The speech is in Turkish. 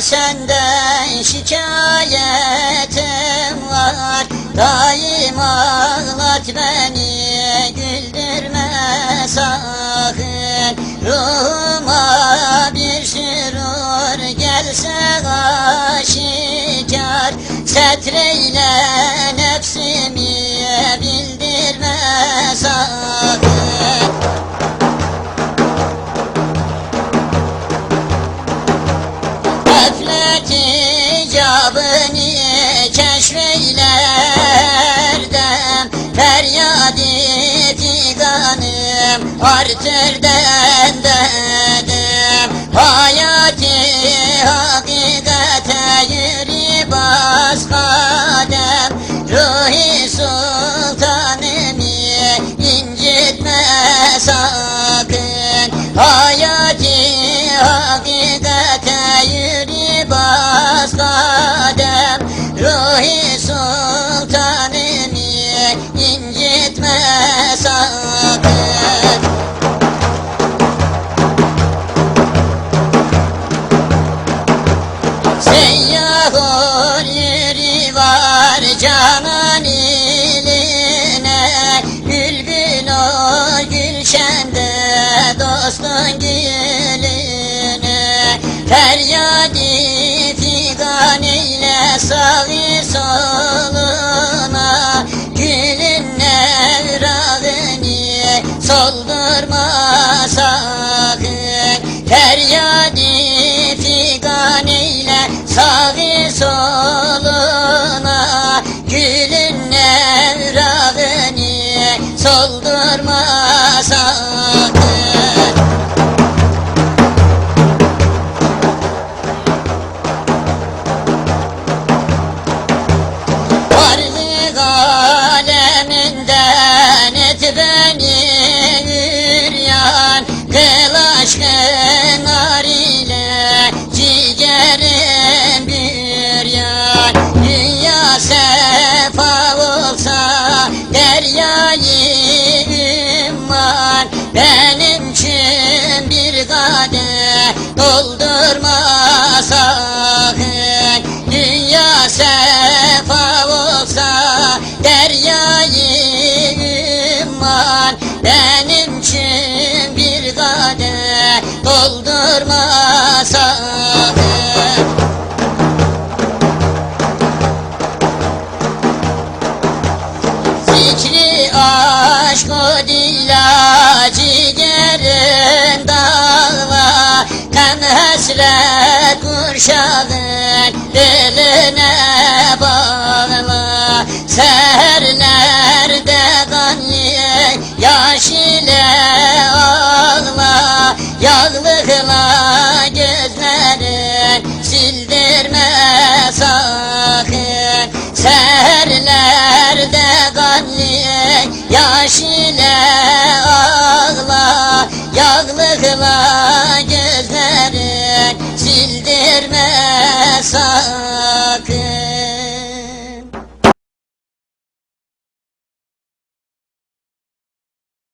senden şikayetim var. Daim ağlat beni güldürme sakın. Ruhuma bir sürur gelse aşikar. Setreyle figanım artır dedim. Hayati hakikate yürü bas kadem Ruhi sultanımı sakın. Hayati dostun gülüne Feryadi figan eyle sağı soluna. Gülün nevrağını soldurma sakın. Feryadi figan eyle sağı soluna. Gülün nevrağını soldurma doldurma sakın Dünya sefa olsa deryayı Benim için bir kadeh doldurma sakın Zikri aşk o dilla hasret kurşağın diline bağla. Seherlerde kan ye yaş ile ağla. Yağlıkla gözlerin sildirme sakın. Seherlerde kanlı yaş ile sildirme sakın